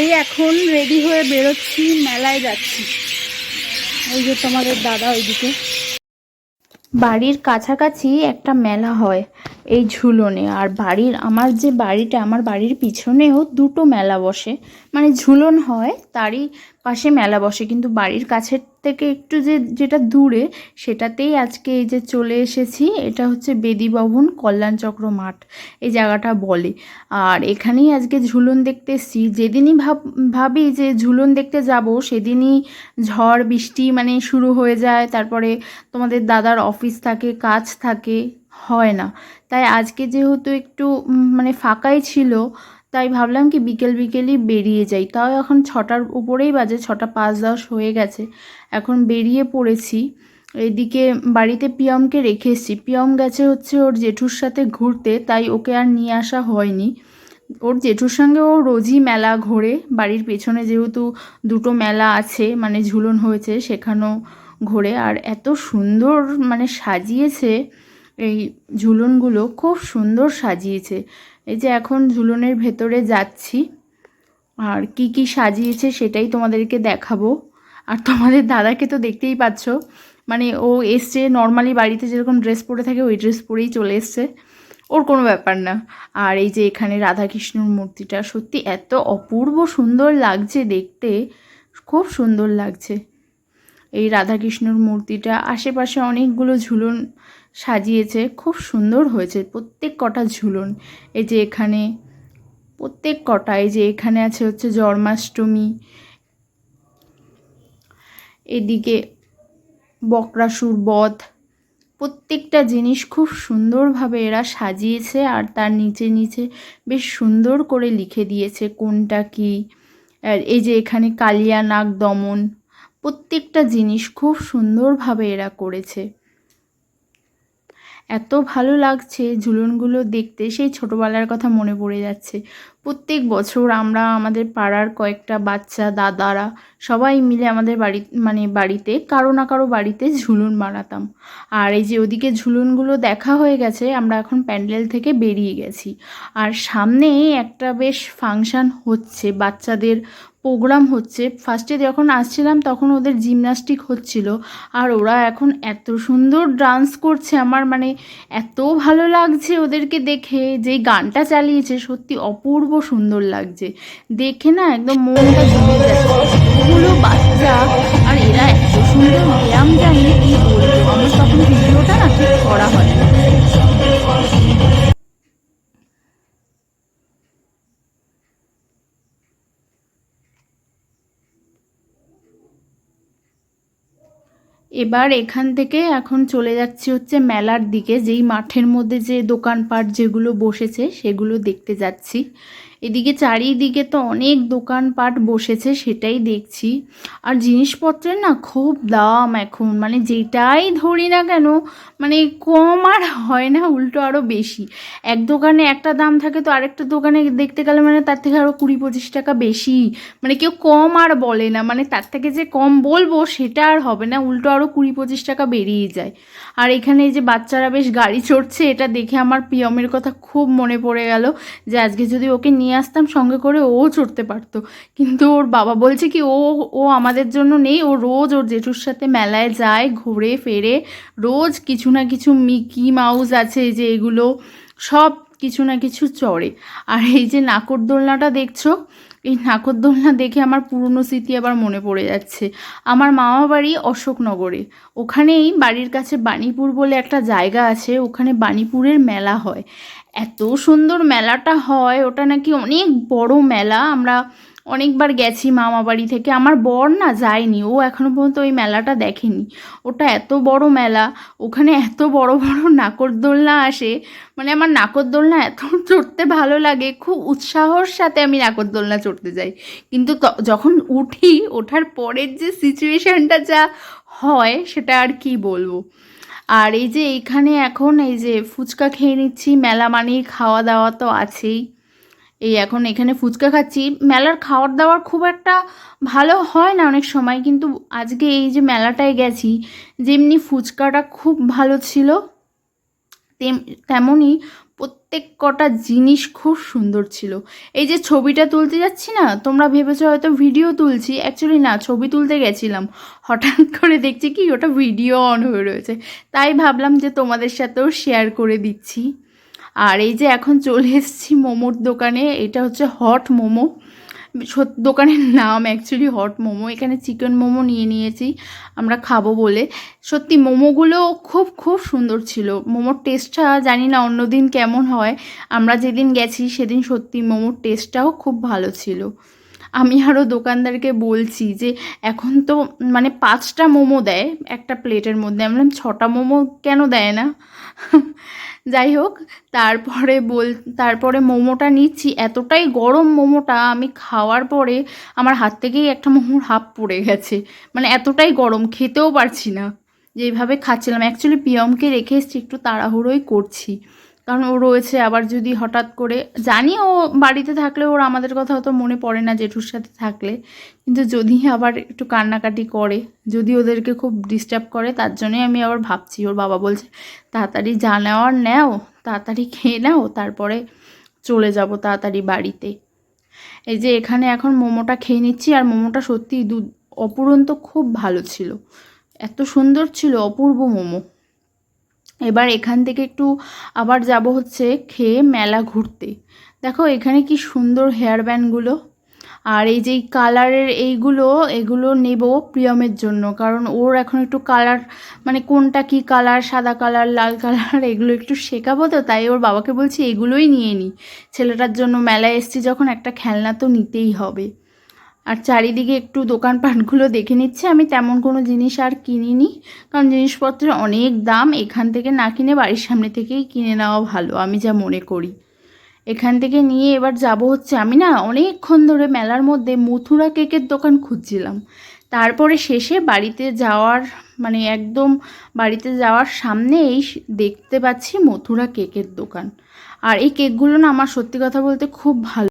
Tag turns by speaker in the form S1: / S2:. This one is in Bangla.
S1: এই এখন রেডি হয়ে বেরোচ্ছি, মেলায় যাচ্ছি। ওই যে তোমাদের দাদা ওইদিকে। বাড়ির কাছাকাছি একটা মেলা হয়। এই ঝুলনে। আর বাড়ির, আমার যে বাড়িটা, আমার বাড়ির পিছনেও দুটো মেলা বসে। মানে ঝুলন হয়, তারই পাশে মেলা বসে। কিন্তু বাড়ির কাছের থেকে একটু যে, যেটা দূরে, সেটাতেই আজকে এই যে চলে এসেছি, এটা হচ্ছে বেদি ভবন কল্যাণচক্র মাঠ। এই জায়গাটা বলে। আর এখানেই আজকে ঝুলন দেখতে এসেছি। যেদিনই ভাব, ভাবি যে ঝুলন দেখতে যাব, সেদিনই ঝড়, বৃষ্টি মানে শুরু হয়ে যায়। তারপরে তোমাদের দাদার অফিস থাকে, কাজ থাকে। হয় না। তাই আজকে যেহেতু একটু মানে ফাঁকাই ছিল, তাই ভাবলাম কি বিকেল বিকেলই বেরিয়ে যাই। তাও এখন ছটার উপরেই বাজে, ছটা পাঁচ দশ হয়ে গেছে। এখন বেরিয়ে পড়েছি। এদিকে বাড়িতে পিয়মকে রেখে এসেছি। পিয়ম গেছে হচ্ছে ওর জেঠুর সাথে ঘুরতে, তাই ওকে আর নিয়ে আসা হয়নি। ওর জেঠুর সঙ্গে ও রোজই মেলা ঘোরে। বাড়ির পেছনে যেহেতু দুটো মেলা আছে মানে ঝুলন হয়েছে সেখানেও ঘোরে। আর এত সুন্দর মানে সাজিয়েছে এই ঝুলনগুলো খুব সুন্দর সাজিয়েছে। এই যে এখন ঝুলনের ভেতরে যাচ্ছি। আর কি কি সাজিয়েছে সেটাই তোমাদেরকে দেখাবো। আর তোমাদের দাদাকে তো দেখতেই পাচ্ছ। মানে ও এসছে নর্মালি বাড়িতে যেরকম ড্রেস পরে থাকে, ওই ড্রেস পরেই চলে এসছে। ওর কোনো ব্যাপার না। আর এই যে এখানে রাধাকৃষ্ণর মূর্তিটা সত্যি এত অপূর্ব সুন্দর লাগছে দেখতে। খুব সুন্দর লাগছে। এই রাধাকৃষ্ণর মূর্তিটা আশেপাশে অনেকগুলো ঝুলন সাজিয়েছে। খুব সুন্দর হয়েছে, প্রত্যেক কটা ঝুলন। এই যে এখানে, প্রত্যেক কটা, এই যে এখানে আছে হচ্ছে জন্মাষ্টমী। এদিকে বকরাসুর বধ। প্রত্যেকটা জিনিস খুব সুন্দরভাবে এরা সাজিয়েছে আর তার নিচে নিচে বেশ সুন্দর করে লিখে দিয়েছে কোনটা কি। আর এই যে এখানে কালিয়া নাগ দমন প্রত্যেকটা জিনিস খুব সুন্দরভাবে এরা করেছে। এত ভালো লাগছে ঝুলনগুলো দেখতে, সেই ছোটোবেলার কথা মনে পড়ে যাচ্ছে। প্রত্যেক বছর আমরা আমাদের পাড়ার কয়েকটা বাচ্চা, দাদারা সবাই মিলে আমাদের বাড়ি মানে বাড়িতে, কারও না কারও বাড়িতে ঝুলন বানাতাম আর এই যে ওদিকে ঝুলনগুলো দেখা হয়ে গেছে, আমরা এখন প্যান্ডেল থেকে বেরিয়ে গেছি। আর সামনেই একটা বেশ ফাংশান হচ্ছে, বাচ্চাদের প্রোগ্রাম হচ্ছে। ফার্স্টে যখন আসছিলাম, তখন ওদের জিমনাস্টিক হচ্ছিল। আর ওরা এখন এত সুন্দর ডান্স করছে, আমার মানে এত ভালো লাগছে ওদেরকে দেখে। যেই গানটা চালিয়েছে, সত্যি অপূর্ব সুন্দর লাগছে। দেখে না একদম মনটা জুড়ে যাচ্ছে ওগুলো বাচ্চা, আর এরা এত সুন্দর ব্যায়াম জানে কি বলব? আমার তখন ভিডিওটা না ঠিক করা হয় এবার এখান থেকে এখন চলে যাচ্ছি হচ্ছে মেলার দিকে, যেই মাঠের মধ্যে যে দোকানপাট যেগুলো বসেছে সেগুলো দেখতে যাচ্ছি। এদিকে চারিদিকে তো অনেক দোকানপাট বসেছে, সেটাই দেখছি। আর জিনিসপত্রের না খুব দাম এখন মানে যেটাই ধরি না কেন মানে কম আর হয় না, উল্টো আরও বেশি। এক দোকানে একটা দাম থাকে তো আরেকটা দোকানে দেখতে গেলে মানে তার থেকে আরও কুড়ি পঁচিশ টাকা বেশি। মানে কেউ কম আর বলে না মানে তার থেকে যে কম বলব সেটা আর হবে না, উল্টো আরও কুড়ি পঁচিশ টাকা বেরিয়ে যায়। আর এখানে যে বাচ্চারা বেশ গাড়ি চড়ছে, এটা দেখে আমার পিয়মের কথা খুব মনে পড়ে গেল যে আজকে যদি ওকে নিয়ে আসতাম, সঙ্গে করে ও চড়তে পারতো। কিন্তু ওর বাবা বলছে কি, ও ও আমাদের জন্য নেই, ও রোজ ওর জেঠুর সাথে মেলায় যায়, ঘুরে ফেরে, রোজ কিছু না কিছু মিকি মাউস আছে যে এগুলো, সব কিছু না কিছু চড়ে। আর এই যে নাকরদোলনাটা দেখছ এই নাকরদোলনা দেখে আমার পুরনো স্মৃতি আবার মনে পড়ে যাচ্ছে। আমার মামা বাড়ি অশোকনগরে। ওখানেই বাড়ির কাছে বাণীপুর বলে একটা জায়গা আছে, ওখানে বাণীপুরের মেলা হয়। এত সুন্দর মেলাটা হয়, ওটা নাকি অনেক বড় মেলা। আমরা অনেকবার গেছি মামা বাড়ি থেকে। আমার বর না যায়নি, ও এখনও পর্যন্ত ওই মেলাটা দেখেনি। ওটা এত বড় মেলা, ওখানে এত বড় বড় নাকরদোলনা আসে। মানে আমার নাকরদোলনা এত চড়তে ভালো লাগে, খুব উৎসাহর সাথে আমি নাকরদোলনা চড়তে যাই। কিন্তু যখন উঠি, ওঠার পরের যে সিচুয়েশানটা যা হয়, সেটা আর কি বলব? আর এই যে এইখানে এখন এই যে ফুচকা খেয়ে নিচ্ছি, মেলা মানেই খাওয়া দাওয়া তো আছেই। এই এখন এখানে ফুচকা খাচ্ছি। মেলার খাওয়ার দাওয়ার খুব একটা ভালো হয় না অনেক সময়, কিন্তু আজকে এই যে মেলাটায় গেছি, যেমনি ফুচকাটা খুব ভালো ছিল, তেম তেমনই প্রত্যেক কটা জিনিস খুব সুন্দর ছিল। এই যে ছবিটা তুলতে যাচ্ছি না, তোমরা ভেবেছো হয়তো ভিডিও তুলছি অ্যাকচুয়ালি না, ছবি তুলতে গেছিলাম। হঠাৎ করে দেখছি কি, ওটা ভিডিও অন হয়ে রয়েছে। তাই ভাবলাম যে তোমাদের সাথেও শেয়ার করে দিচ্ছি। আর এই যে এখন চলে এসেছি মোমোর দোকানে, এটা হচ্ছে হট মোমো। দোকানের নাম অ্যাকচুয়ালি হট মোমো। এখানে চিকেন মোমো নিয়ে নিয়েছি, আমরা খাব বলে। সত্যি, মোমোগুলো খুব খুব সুন্দর ছিল। মোমোর টেস্টটা জানি না অন্যদিন কেমন হয়। আমরা যেদিন গেছি, সেদিন সত্যি মোমোর টেস্টটাও খুব ভালো ছিল। আমি আরও দোকানদারকে বলছি যে, এখন তো মানে পাঁচটা মোমো দেয় একটা প্লেটের মধ্যে। আমি ছটা মোমো কেন দেয় না? যাই হোক, তারপরে বল, তারপরে মোমোটা নিচ্ছি। এতটাই গরম মোমোটা, আমি খাওয়ার পরে আমার হাত থেকেই একটা মোমোর হাফ পড়ে গেছে। মানে এতটাই গরম, খেতেও পারছি না। যেভাবে খাচ্ছিলাম অ্যাকচুয়ালি পিয়মকে রেখে এসছি, একটু তাড়াহুড়োই করছি। কারণ ও রয়েছে আবার যদি হঠাৎ করে জানি ও বাড়িতে থাকলে ওর আমাদের কথা অত মনে পড়ে না জেঠুর সাথে থাকলে। কিন্তু যদি আবার একটু কান্নাকাটি করে, যদি ওদেরকে খুব ডিস্টার্ব করে, তার জন্যই আমি আবার ভাবছি। ওর বাবা বলছে, তাড়াতাড়ি যা নেওয়ার নেও, তাড়াতাড়ি খেয়ে নাও, তারপরে চলে যাব তাড়াতাড়ি বাড়িতে। এই যে এখানে এখন মোমোটা খেয়ে নিচ্ছি, আর মোমোটা সত্যি দু অপুরন্ত খুব ভালো ছিল। এত সুন্দর ছিল অপূর্ব মোমো। এবার এখান থেকে একটু আবার যাব হচ্ছে খেয়ে মেলা ঘুরতে। দেখো এখানে কি সুন্দর হেয়ার ব্যান্ডগুলো আর এই যে কালারের এইগুলো, এগুলো নেব প্রিয়মের জন্য। কারণ ওর এখন একটু কালার মানে কোনটা কি কালার সাদা কালার লাল কালার এগুলো একটু শেখাবো তো, তাই ওর বাবাকে বলছি এগুলোই নিয়ে নিই ছেলেটার জন্য মেলায় এসছি, যখন একটা খেলনা তো নিতেই হবে। আর চারিদিকে একটু দোকানপাটগুলো দেখে নিচ্ছে। আমি তেমন কোনো জিনিস আর কিনিনি, কারণ জিনিসপত্রের অনেক দাম। এখান থেকে না কিনে বাড়ির সামনে থেকেই কিনে নেওয়া ভালো, আমি যা মনে করি। এখান থেকে নিয়ে এবার যাব হচ্ছে আমি না অনেকক্ষণ ধরে মেলার মধ্যে মথুরা কেকের দোকান খুঁজছিলাম। তারপরে শেষে বাড়িতে যাওয়ার মানে একদম বাড়িতে যাওয়ার সামনেই দেখতে পাচ্ছি মথুরা কেকের দোকান। আর এই কেকগুলো না আমার সত্যি কথা বলতে খুব ভালো